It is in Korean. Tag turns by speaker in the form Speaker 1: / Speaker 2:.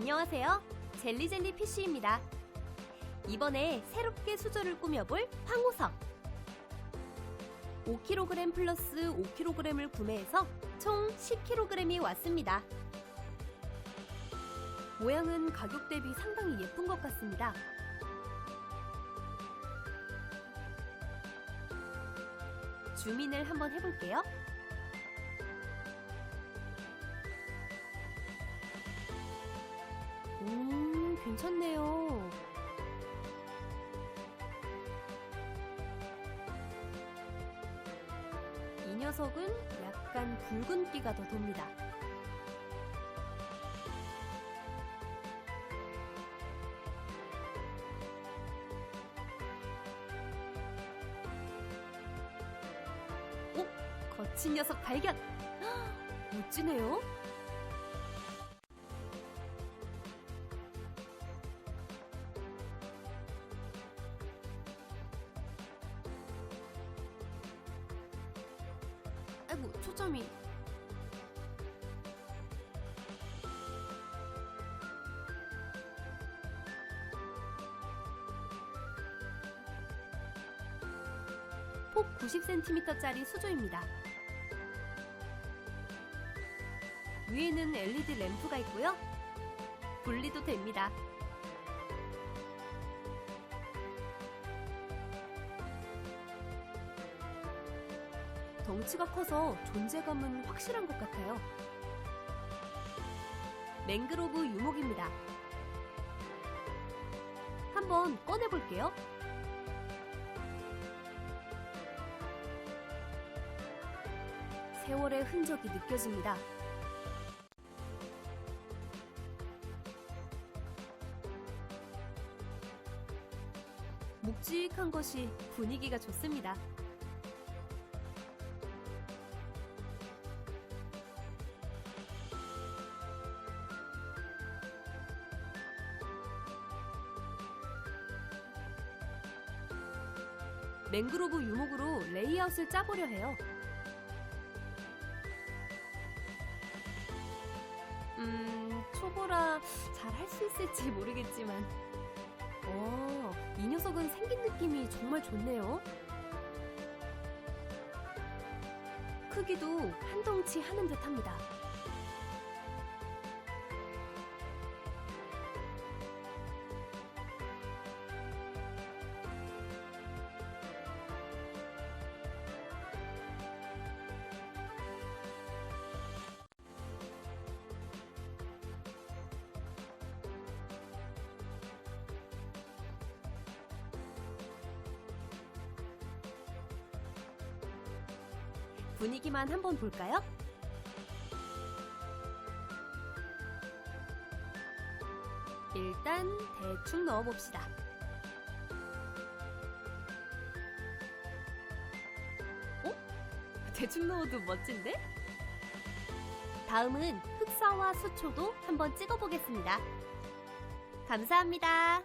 Speaker 1: 안녕하세요. 젤리젤리 PC입니다. 이번에 새롭게 수저를 꾸며볼 황우석. 5kg 플러스 5kg을 구매해서 총 10kg이 왔습니다. 모양은 가격 대비 상당히 예쁜 것 같습니다. 주민을 한번 해볼게요. 괜찮네요. 이 녀석은 약간 붉은기가 더 돕니다. 오, 거친 녀석 발견! 헉, 멋지네요. 아이고, 초점이. 폭 90cm짜리 수조입니다. 위에는 LED 램프가 있고요. 분리도 됩니다. 덩치가 커서 존재감은 확실한 것 같아요. 맹그로브 유목입니다. 한번 꺼내볼게요. 세월의 흔적이 느껴집니다. 묵직한 것이 분위기가 좋습니다. 맹그로브 유목으로 레이아웃을 짜보려 해요. 음, 초보라 잘 할 수 있을지 모르겠지만. 어, 이 녀석은 생긴 느낌이 정말 좋네요. 크기도 한 덩치 하는 듯 합니다. 분위기만 한번 볼까요? 일단 대충 넣어봅시다. 어? 대충 넣어도 멋진데? 다음은 흑사와 수초도 한번 찍어보겠습니다. 감사합니다.